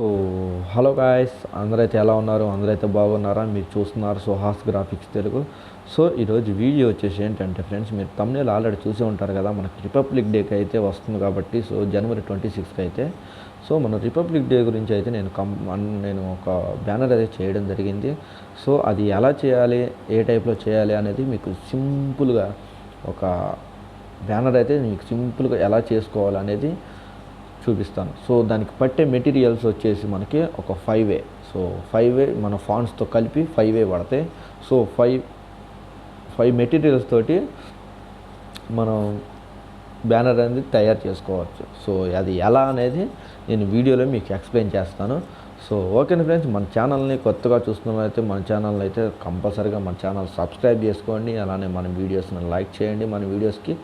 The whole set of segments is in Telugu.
సో హలో గాయస్ అందరైతే ఎలా ఉన్నారు? అందరైతే బాగున్నారా? మీరు చూస్తున్నారు సుహాస్ గ్రాఫిక్స్ తెలుగు. సో ఈరోజు వీడియో వచ్చేసి ఏంటంటే ఫ్రెండ్స్ మీరు తమ్నేల్ ఆల్రెడీ చూసే ఉంటారు కదా మనకి రిపబ్లిక్ డేకి అయితే వస్తుంది కాబట్టి సో జనవరి ట్వంటీ సిక్స్కి అయితే. సో మన రిపబ్లిక్ డే గురించి అయితే నేను కం నేను ఒక బ్యానర్ అయితే చేయడం జరిగింది. సో అది ఎలా చేయాలి? ఏ టైప్లో చేయాలి? అనేది మీకు సింపుల్గా ఒక బ్యానర్ అయితే మీకు సింపుల్గా ఎలా చేసుకోవాలి? అనేది చూపిస్తాను. సో దానికి పట్టే మెటీరియల్స్ వచ్చేసి మనకి ఒక five way so five way మన ఫాంట్స్తో కలిపి ఫైవ్ వే పడతాయి సో ఫైవ్ ఫైవ్ మెటీరియల్స్ తోటి మనం బ్యానర్ అనేది తయారు చేసుకోవచ్చు. సో అది ఎలా అనేది నేను వీడియోలో మీకు ఎక్స్ప్లెయిన్ చేస్తాను. సో ఓకేనా ఫ్రెండ్స్ మన ఛానల్ని కొత్తగా చూస్తున్నట్లయితే మన ఛానల్ అయితే కంపల్సరీగా మన ఛానల్ సబ్స్క్రైబ్ చేసుకోండి. అలానే మన వీడియోస్ని లైక్ చేయండి. మన వీడియోస్కి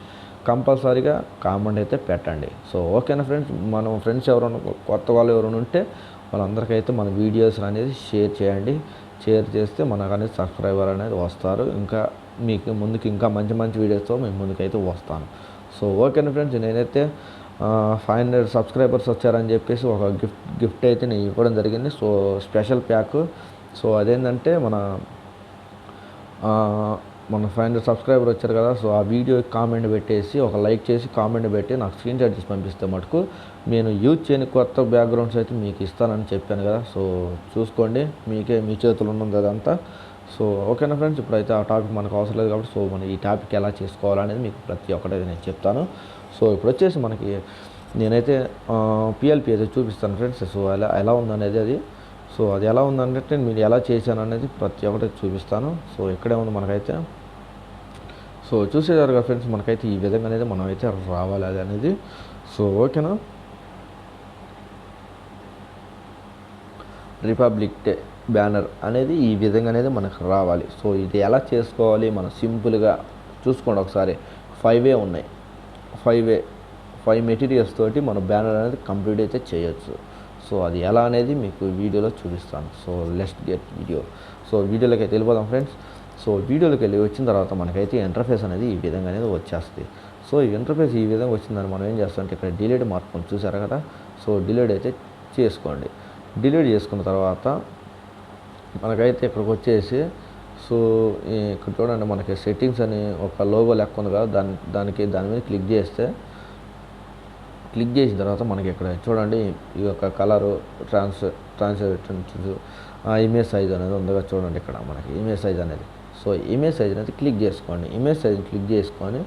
కంపల్సరీగా కామెంట్ అయితే పెట్టండి. సో ఓకేనా ఫ్రెండ్స్ మనం ఫ్రెండ్స్ ఎవరైనా కొత్త వాళ్ళు ఎవరైనా ఉంటే వాళ్ళందరికైతే మన వీడియోస్ అనేది షేర్ చేయండి. షేర్ చేస్తే మనకు అనేది సబ్స్క్రైబర్ అనేది వస్తారు. ఇంకా మీకు ముందుకు ఇంకా మంచి మంచి వీడియోస్తో మేము ముందుకైతే వస్తాను. సో ఓకేనా ఫ్రెండ్స్ నేనైతే ఫైవ్ హండ్రెడ్ సబ్స్క్రైబర్స్ వచ్చారని చెప్పేసి ఒక గిఫ్ట్ గిఫ్ట్ అయితే నేను ఇవ్వడం జరిగింది. So special pack. సో అదేంటంటే మన మన ఫైవ్ హండ్రెడ్ సబ్స్క్రైబర్ వచ్చారు కదా సో ఆ వీడియో కామెంట్ పెట్టేసి ఒక లైక్ చేసి కామెంట్ పెట్టి నాకు స్క్రీన్ షాట్ చేసి పంపిస్తే మటుకు నేను యూజ్ చేయని కొత్త బ్యాక్గ్రౌండ్స్ అయితే మీకు ఇస్తానని చెప్పాను కదా. సో చూసుకోండి మీకే మీ చేతులు ఉన్నది అదంతా. సో ఓకేనా ఫ్రెండ్స్ ఇప్పుడైతే ఆ టాపిక్ మనకు అవసరం లేదు కాబట్టి సో మనం ఈ టాపిక్ ఎలా చేసుకోవాలనేది మీకు ప్రతి ఒక్కటి నేను చెప్తాను. సో ఇప్పుడు వచ్చేసి మనకి నేనైతే పిఎల్పి అయితే చూపిస్తాను ఫ్రెండ్స్. సో ఎలా ఎలా ఉందనేది అది. సో అది ఎలా ఉందంటే మీరు ఎలా చేశాను అనేది ప్రతి ఒక్కటి చూపిస్తాను. సో ఇక్కడే ఉంది మనకైతే. సో చూసేదారు కదా ఫ్రెండ్స్ మనకైతే ఈ విధంగా అనేది మనం అయితే రావాలి అది అనేది. సో ఓకేనా? రిపబ్లిక్ డే బ్యానర్ అనేది ఈ విధంగా అనేది మనకు రావాలి. సో ఇది ఎలా చేసుకోవాలి? మనం సింపుల్గా చూసుకోండి ఒకసారి. ఫైవ్ ఏ ఉన్నాయి. ఫైవ్ ఏ ఫైవ్ మెటీరియల్స్ తోటి మన బ్యానర్ అనేది కంప్లీట్ అయితే చేయొచ్చు. సో అది ఎలా అనేది మీకు వీడియోలో చూపిస్తాను. సో లెస్ట్ గెట్ వీడియో సో వీడియోలోకి అయితే వెళ్ళిపోదాం ఫ్రెండ్స్ సో వీడియోలోకి వెళ్ళి వచ్చిన తర్వాత మనకైతే ఇంటర్ఫేస్ అనేది ఈ విధంగా అనేది వచ్చేస్తుంది. సో ఈ ఇంటర్ఫేస్ ఈ విధంగా వచ్చిందని మనం ఏం చేస్తామంటే ఇక్కడ డిలేడ్ మార్పుని చూసారా కదా? సో డిలేడ్ అయితే చేసుకోండి. డిలీట్ చేసుకున్న తర్వాత మనకైతే ఇక్కడికి వచ్చేసి సో ఇక్కడ చూడండి మనకి సెట్టింగ్స్ అని ఒక లోగో లెక్క ఉంది కదా దాని దానికి దాని మీద క్లిక్ చేస్తే క్లిక్ చేసిన తర్వాత మనకి ఇక్కడ చూడండి ఈ యొక్క కలరు ట్రాన్స్ ట్రాన్స్లేషన్స్ ఆ ఇమేజ్ సైజ్ అనేది ఉంది చూడండి ఇక్కడ మనకి ఇమేజ్ సైజ్ అనేది. సో ఇమేజ్ సైజ్ అనేది క్లిక్ చేసుకోండి. ఇమేజ్ సైజ్ క్లిక్ చేసుకొని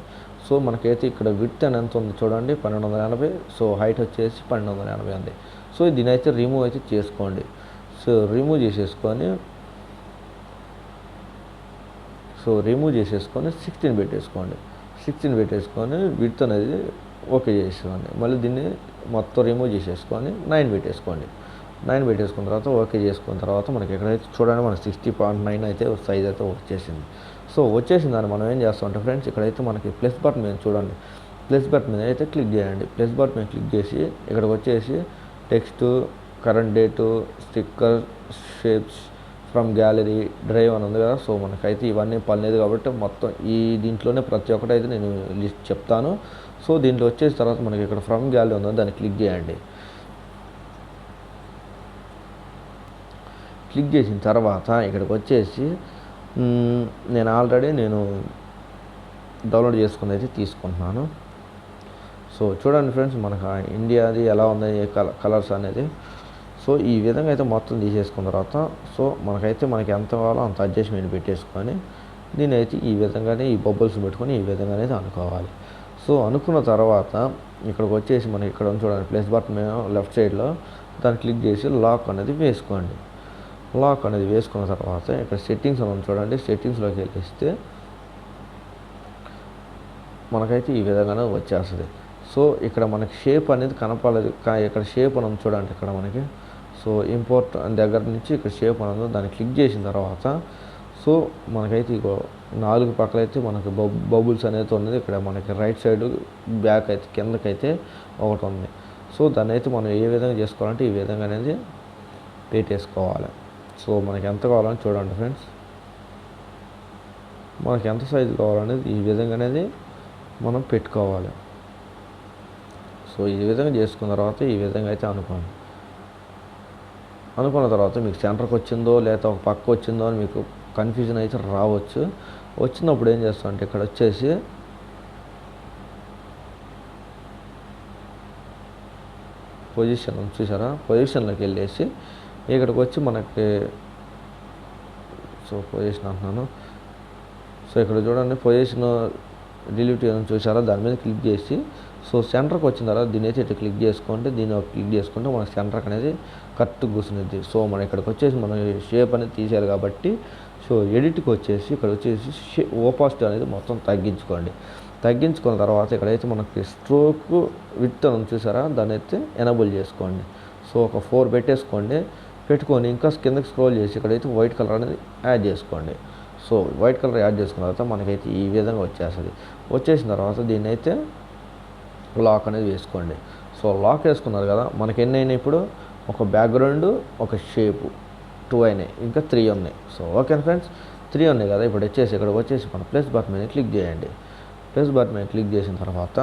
సో మనకైతే ఇక్కడ విత్ అని ఎంత ఉంది చూడండి పన్నెండు వందల ఎనభై సో హైట్ వచ్చేసి పన్నెండు వందల ఎనభై ఉంది సో దీని అయితే రిమూవ్ అయితే చేసుకోండి. సో రిమూవ్ చేసేసుకొని సో రిమూవ్ చేసేసుకొని సిక్స్టీన్ పెట్టేసుకోండి. సిక్స్టీన్ పెట్టేసుకొని విత్ అనేది ఓకే చేసేసుకోండి. మళ్ళీ దీన్ని మొత్తం రిమూవ్ చేసేసుకొని నైన్ పెట్టేసుకోండి నైన్ పెట్టేసుకున్న తర్వాత ఓకే చేసుకున్న తర్వాత మనకి ఎక్కడైతే చూడండి మనకి సిక్స్టీ పాయింట్ నైన్ అయితే సైజ్ అయితే వచ్చేసింది. సో వచ్చేసిన దాన్ని మనం ఏం చేస్తామంటే ఫ్రెండ్స్ ఇక్కడైతే మనకి ప్లస్ బటన్ మీద చూడండి. ప్లస్ బటన్ మీద అయితే క్లిక్ చేయండి. ప్లస్ బటన్ మీద క్లిక్ చేసి ఇక్కడికి వచ్చేసి text current date sticker shapes from gallery drive అని ఉంది కదా సో మనకైతే ఇవన్నీ పనిలేదు కాబట్టి మొత్తం ఈ దీంట్లోనే ప్రతి ఒక్కటి అయితే నేను లిస్ట్ చెప్తాను. సో దీంట్లో వచ్చేసిన తర్వాత మనకి ఇక్కడ ఫ్రమ్ గ్యాలరీ ఉందని దాన్ని క్లిక్ చేయండి. క్లిక్ చేసిన తర్వాత ఇక్కడికి వచ్చేసి నేను ఆల్రెడీ నేను డౌన్లోడ్ చేసుకుని అయితే తీసుకుంటున్నాను. సో చూడండి ఫ్రెండ్స్ మనకు ఇండియాది ఎలా ఉంది కల కలర్స్ అనేది. సో ఈ విధంగా అయితే మొత్తం తీసేసుకున్న తర్వాత సో మనకైతే మనకి ఎంత కావాలో అంత అడ్జస్ట్మెంట్ పెట్టేసుకొని నేనైతే ఈ విధంగానే ఈ బబ్బుల్స్ పెట్టుకొని ఈ విధంగానే అనుకోవాలి. సో అనుకున్న తర్వాత ఇక్కడికి వచ్చేసి మనకి ఇక్కడ చూడండి ప్లస్ బటన్ లెఫ్ట్ సైడ్లో దాన్ని క్లిక్ చేసి లాక్ అనేది వేసుకోండి. లాక్ అనేది వేసుకున్న తర్వాత ఇక్కడ సెట్టింగ్స్ అని ఉంది చూడండి సెట్టింగ్స్లోకి వెళ్ళిస్తే మనకైతే ఈ విధంగానే వచ్చేస్తుంది. సో ఇక్కడ మనకి షేప్ అనేది కనపడలేదు ఇక్కడ షేప్ అని ఉంది చూడండి ఇక్కడ మనకి సో ఇంపోర్ట్ దగ్గర నుంచి ఇక్కడ షేప్ అనేది దాన్ని క్లిక్ చేసిన తర్వాత సో మనకైతే ఇగో నాలుగు పక్కలైతే మనకి బబుల్స్ అనేది ఉన్నది. ఇక్కడ మనకి రైట్ సైడ్ బ్యాక్ అయితే కిందకైతే ఒకటి ఉంది. సో దాన్ని అయితే మనం ఏ విధంగా చేసుకోవాలంటే ఈ విధంగా అనేది పెట్టేసుకోవాలి. సో మనకి ఎంత కావాలని చూడండి ఫ్రెండ్స్. మనకి ఎంత సైజు కావాలనేది ఈ విధంగా అనేది మనం పెట్టుకోవాలి. సో ఈ విధంగా చేసుకున్న తర్వాత ఈ విధంగా అయితే అనుకోండి. అనుకున్న తర్వాత మీకు సెంటర్కి వచ్చిందో లేదా ఒక పక్క వచ్చిందో అని మీకు కన్ఫ్యూజన్ అయితే రావచ్చు. వచ్చినప్పుడు ఏం చేస్తాం అంటే ఇక్కడ వచ్చేసి పొజిషన్ చూసారా పొజిషన్లోకి వెళ్ళేసి ఇక్కడికి వచ్చి మనకి సో పొజిషన్ అంటున్నాను. సో ఇక్కడ చూడండి పొజిషన్ రిలేటివ్ చేయడం చూసారా దాని మీద క్లిక్ చేసి సో సెంటర్కి వచ్చిన తర్వాత దీని అయితే ఇటు క్లిక్ చేసుకుంటే దీన్ని క్లిక్ చేసుకుంటే మన సెంటర్కి అనేది కరెక్ట్ కూర్చునేది సో మనం ఇక్కడికి వచ్చేసి మనం షేప్ అనేది తీసేయాలి కాబట్టి సో ఎడిట్కి వచ్చేసి ఇక్కడ వచ్చేసి షే ఓపాసిటీ అనేది మొత్తం తగ్గించుకోండి. తగ్గించుకున్న తర్వాత ఇక్కడైతే మనకి స్ట్రోక్ విత్ అని చూసారా? దాన్ని అయితే ఎనబుల్ చేసుకోండి. సో ఒక ఫోర్ పెట్టేసుకోండి. పెట్టుకొని ఇంకా కిందకి స్క్రోల్ చేసి ఇక్కడైతే వైట్ కలర్ అనేది యాడ్ చేసుకోండి. సో వైట్ కలర్ యాడ్ చేసుకున్న తర్వాత మనకైతే ఈ విధంగా వచ్చేస్తుంది. వచ్చేసిన తర్వాత దీన్ని అయితే లాక్ అనేది వేసుకోండి. సో లాక్ వేసుకున్నారు కదా మనకి ఎన్ని అయినాయి ఇప్పుడు? ఒక బ్యాక్గ్రౌండ్ ఒక షేపు. టూ అయినాయి ఇంకా త్రీ ఉన్నాయి. సో ఓకే ఫ్రెండ్స్ త్రీ ఉన్నాయి కదా ఇప్పుడు వచ్చేసి ఇక్కడ వచ్చేసి మన ప్లస్ బటన్ మీద క్లిక్ చేయండి. ప్లస్ బటన్ మీద క్లిక్ చేసిన తర్వాత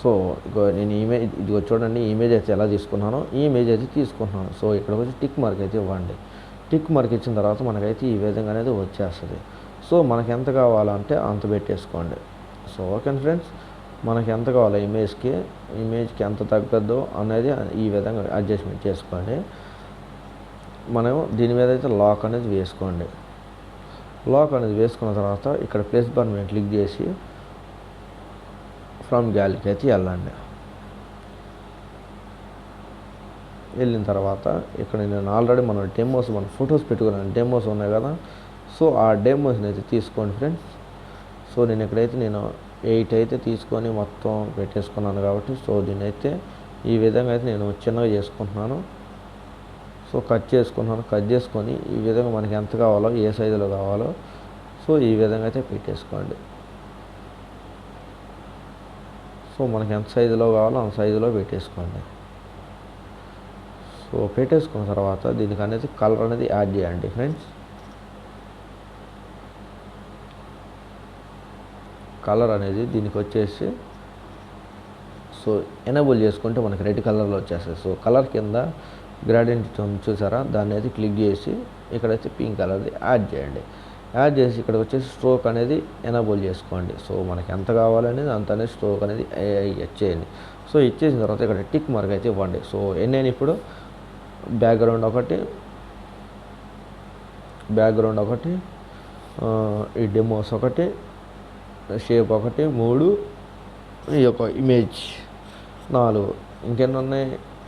సో ఇగో నేను ఇమేజ్ ఇదిగో చూడండి ఇమేజ్ అయితే ఎలా తీసుకున్నానో ఈ ఇమేజ్ అయితే తీసుకుంటున్నాను. సో ఇక్కడ వచ్చి టిక్ మార్క్ అయితే ఇవ్వండి. టిక్ మార్క్ ఇచ్చిన తర్వాత మనకైతే ఈ విధంగా అనేది వచ్చేస్తుంది. సో మనకి ఎంత కావాలంటే అంత పెట్టేసుకోండి. సో ఓకే ఫ్రెండ్స్ మనకి ఎంత కావాలో ఇమేజ్కి ఇమేజ్కి ఎంత తగ్గద్దో అనేది ఈ విధంగా అడ్జస్ట్మెంట్ చేసుకోండి. మనం దీని మీద అయితే లాక్ అనేది వేసుకోండి. లాక్ అనేది వేసుకున్న తర్వాత ఇక్కడ ప్లేస్ బటన్ మీద క్లిక్ చేసి ఫ్రమ్ గ్యాలరీకి అయితే వెళ్ళండి. వెళ్ళిన తర్వాత ఇక్కడ నేను ఆల్రెడీ మన డెమోస్ మన ఫొటోస్ పెట్టుకున్నాను డెమోస్ ఉన్నాయి కదా సో ఆ డెమోస్ని అయితే తీసుకోండి ఫ్రెండ్స్. సో నేను ఇక్కడైతే నేను ఎయిట్ అయితే తీసుకొని మొత్తం పెట్టేసుకున్నాను కాబట్టి సో దీన్ని అయితే ఈ విధంగా అయితే నేను చిన్నగా చేసుకుంటున్నాను. సో కట్ చేసుకున్నాను కట్ చేసుకొని ఈ విధంగా మనకి ఎంత కావాలో ఏ సైజులో కావాలో సో ఈ విధంగా అయితే పెట్టేసుకోండి. సో మనకి ఎంత సైజులో కావాలో అంత సైజులో పెట్టేసుకోండి. సో పెట్టేసుకున్న తర్వాత దీనికి అనేది కలర్ అనేది యాడ్ చేయండి ఫ్రెండ్స్. కలర్ అనేది దీనికి వచ్చేసి సో ఎనేబుల్ చేసుకుంటే మనకి రెడ్ కలర్లో వచ్చేస్తుంది సో కలర్ కింద గ్రాడెంట్ చూసారా? దాన్ని అయితే క్లిక్ చేసి ఇక్కడైతే పింక్ కలర్ది యాడ్ చేయండి. యాడ్ చేసి ఇక్కడ వచ్చేసి స్ట్రోక్ అనేది ఎనబుల్ చేసుకోండి. సో మనకి ఎంత కావాలనేది అంత అనేది స్ట్రోక్ అనేది ఇచ్చేయండి. సో ఇచ్చేసిన తర్వాత ఇక్కడ టిక్ మార్క్ అయితే ఇవ్వండి. సో ఎన్నైనా ఇప్పుడు బ్యాక్గ్రౌండ్ ఒకటి బ్యాక్గ్రౌండ్ ఒకటి ఈ డెమోస్ ఒకటి షేప్ ఒకటి మూడు ఈ యొక్క ఇమేజ్ నాలుగు. ఇంకెన్ని ఉన్నాయి?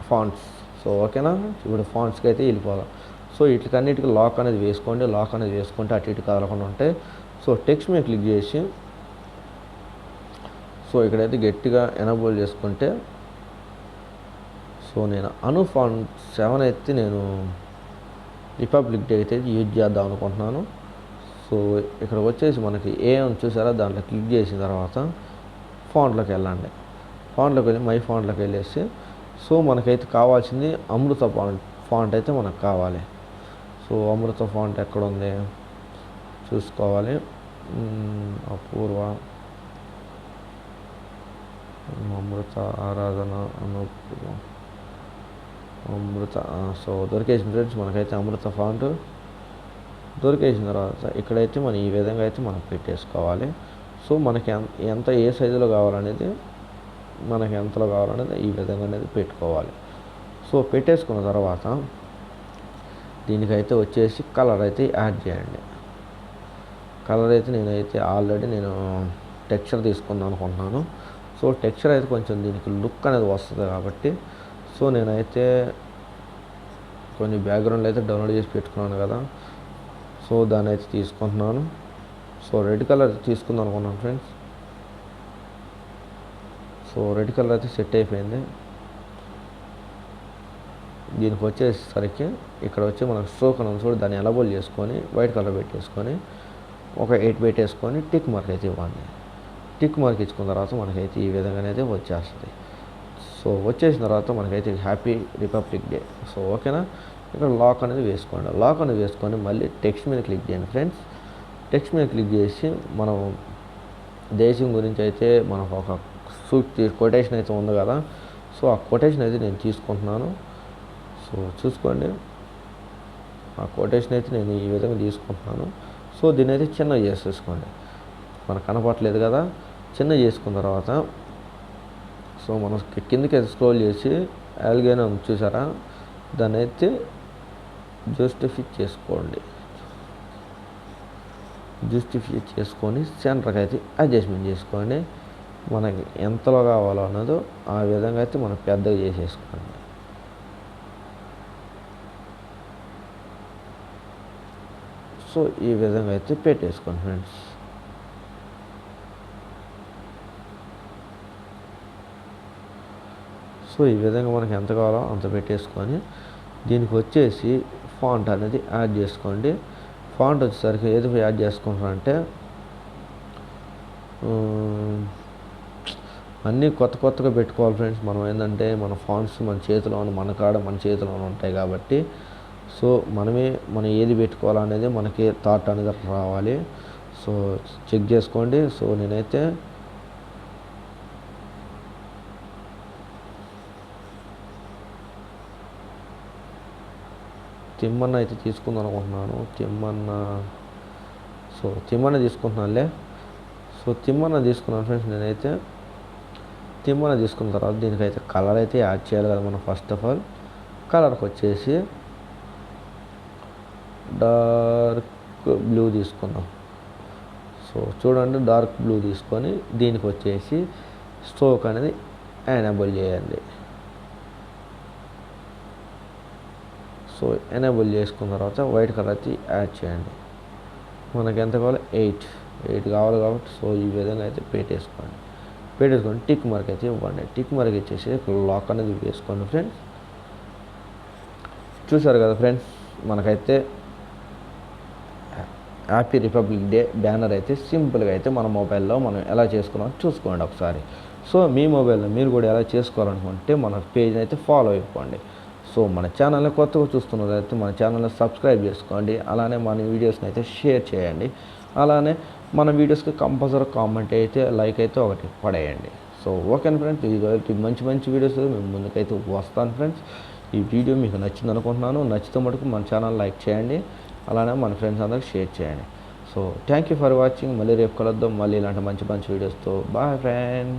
ఫాంట్స్. సో ఓకేనా? ఇప్పుడు ఫాంట్స్కి అయితే వెళ్ళిపోదాం. సో వీటికన్నిటికి లాక్ అనేది వేసుకోండి. లాక్ అనేది వేసుకుంటే అటు ఇటు కదలకుండా ఉంటాయి. సో టెక్స్ట్ మీద క్లిక్ చేసి సో ఇక్కడైతే గట్టిగా ఎనబుల్ చేసుకుంటే సో నేను అను ఫాంట్ సెవెన్ అయితే నేను రిపబ్లిక్ డే అయితే యూజ్ చేద్దాం అనుకుంటున్నాను. సో ఇక్కడ వచ్చేసి మనకి ఏం చూసారా? దాంట్లో క్లిక్ చేసిన తర్వాత ఫాంట్లోకి వెళ్ళండి. ఫాంట్లోకి వెళ్ళి మై ఫాంట్లోకి వెళ్ళేసి సో మనకైతే కావాల్సింది అమృత ఫాంట్ ఫాంట్ అయితే మనకు కావాలి. సో అమృత ఫాంట్ ఎక్కడ ఉంది చూసుకోవాలి అపూర్వ. అమృత ఆరాధన అనుపూర్వ అమృత సో దొరికేసిన ఫ్రెండ్స్ మనకైతే అమృత ఫాంట్ దొరికేసిన తర్వాత ఇక్కడైతే మనం ఈ విధంగా అయితే మనం పెట్టేసుకోవాలి. సో మనకి ఎంత ఏ సైజులో కావాలనేది మనకి ఎంతలో కావాలనేది ఈ విధంగా అనేది పెట్టుకోవాలి. సో పెట్టేసుకున్న తర్వాత దీనికైతే వచ్చేసి కలర్ అయితే యాడ్ చేయండి. కలర్ అయితే నేనైతే ఆల్రెడీ నేను టెక్స్చర్ తీసుకుందాం అనుకుంటున్నాను. సో టెక్స్చర్ అయితే కొంచెం దీనికి లుక్ అనేది వస్తుంది కాబట్టి సో నేనైతే కొన్ని బ్యాక్గ్రౌండ్లు అయితే డౌన్లోడ్ చేసి పెట్టుకున్నాను కదా. సో దాన్ని అయితే తీసుకుంటున్నాను. సో రెడ్ కలర్ తీసుకుందాం అనుకున్నాను ఫ్రెండ్స్. సో రెడ్ కలర్ అయితే సెట్ అయిపోయింది. దీనికి వచ్చేసరికి ఇక్కడ వచ్చి మనకు స్ట్రోక్ అని ఉంది చూడు దాన్ని ఎలబోల్ చేసుకొని వైట్ కలర్ పెట్టేసుకొని ఒక ఎయిట్ పెట్టేసుకొని టిక్ మార్క్ అయితే ఇవ్వండి. టిక్ మార్క్ ఇచ్చుకున్న తర్వాత మనకైతే ఈ విధంగానైతే వచ్చేస్తుంది. సో వచ్చేసిన తర్వాత మనకైతే హ్యాపీ రిపబ్లిక్ డే. సో ఓకేనా? ఇక్కడ లాక్ అనేది వేసుకోండి. లాక్ అనేది వేసుకొని మళ్ళీ టెక్స్ట్ మీద క్లిక్ చేయండి ఫ్రెండ్స్. టెక్స్ట్ మీద క్లిక్ చేసి మనం దేశం గురించి అయితే మనకు ఒక సూట్ కొటేషన్ అయితే ఉంది కదా. సో ఆ కొటేషన్ అయితే నేను తీసుకుంటున్నాను. సో చూసుకోండి. ఆ కొటేషన్ అయితే నేను ఈ విధంగా తీసుకుంటున్నాను. సో దీని అయితే చిన్న చేసేసుకోండి మనకు కనపట్లేదు కదా. చిన్న చేసుకున్న తర్వాత సో మనం కిందకి అయితే స్క్రోల్ చేసి యాల్గైనా చూసారా? దాన్ని అయితే జస్టిఫై చేసుకోండి. జస్టిఫై చేసుకొని సెంటర్కి అయితే అడ్జస్ట్మెంట్ చేసుకొని మనకి ఎంతలో కావాలో అన్నదో ఆ విధంగా అయితే మనం పెద్దగా చేసేసుకోండి. సో ఈ విధంగా అయితే పెట్టేసుకోండి ఫ్రెండ్స్. సో ఈ విధంగా మనకి ఎంత కావాలో అంత పెట్టేసుకొని దీనికి వచ్చేసి ఫాంట్ అనేది యాడ్ చేసుకోండి. ఫాంట్ వచ్చేసరికి ఏది యాడ్ చేసుకుంటారంటే అన్నీ కొత్త కొత్తగా పెట్టుకోవాలి ఫ్రెండ్స్ మనం ఏంటంటే మన ఫాంట్స్ మన చేతిలో మన కాడ మన చేతిలోనే ఉంటాయి కాబట్టి. సో మనమే మనం ఏది పెట్టుకోవాలనేది మనకి థాట్ అనేది రావాలి. సో చెక్ చేసుకోండి. సో నేనైతే తిమ్మన్న అయితే తీసుకుందాం అనుకుంటున్నాను. తిమ్మన్న సో తిమ్మన్న తీసుకుంటున్నానులే. సో తిమ్మన్న తీసుకున్నాను ఫ్రెండ్స్ నేనైతే. తిమ్మన్న తీసుకున్న తర్వాత దీనికైతే కలర్ అయితే యాడ్ చేయాలి కదా మనం ఫస్ట్ ఆఫ్ ఆల్ కలర్కి వచ్చేసి డార్క్ బ్లూ తీసుకుందాం. సో చూడండి డార్క్ బ్లూ తీసుకొని దీనికి వచ్చేసి స్ట్రోక్ అనేది ఎనేబుల్ చేయండి. సో ఎనేబుల్ చేసుకున్న తర్వాత వైట్ కలర్ అయితే యాడ్ చేయండి. మనకి ఎంత కావాలి? ఎయిట్. ఎయిట్ కావాలి కాబట్టి సో ఈ విధంగా అయితే పెట్టేసుకోండి. పెట్టేసుకొని టిక్ మార్క్ అయితే ఇవ్వండి. టిక్ మార్క్ ఇచ్చేసి లాక్ అనేది వేసుకోండి ఫ్రెండ్స్. చూసారు కదా ఫ్రెండ్స్ మనకైతే హ్యాపీ రిపబ్లిక్ డే బ్యానర్ అయితే సింపుల్గా అయితే మన మొబైల్లో మనం ఎలా చేసుకున్నాం చూసుకోండి ఒకసారి. సో మీ మొబైల్లో మీరు కూడా ఎలా చేసుకోవాలనుకుంటే మన పేజ్ని అయితే ఫాలో అయిపోండి. సో మన ఛానల్ని కొత్తగా చూస్తున్నదైతే మన ఛానల్ని సబ్స్క్రైబ్ చేసుకోండి. అలానే మన వీడియోస్ని అయితే షేర్ చేయండి. అలానే మన వీడియోస్కి కంపల్సరీ కామెంట్ అయితే లైక్ అయితే ఒకటి పడేయండి. సో ఓకే ఫ్రెండ్స్ ఇది మంచి మంచి వీడియోస్ మేము ముందుకైతే వస్తాను ఫ్రెండ్స్. ఈ వీడియో మీకు నచ్చింది అనుకుంటున్నాను. నచ్చితే మటుకు మన ఛానల్ లైక్ చేయండి. అలానే మన ఫ్రెండ్స్ అందరికి షేర్ చేయండి. So thank you for watching. మళ్ళీ రేపు కలుద్దాం. మళ్ళీ ఇలాంటి మంచి మంచి వీడియోస్తో. Boy friend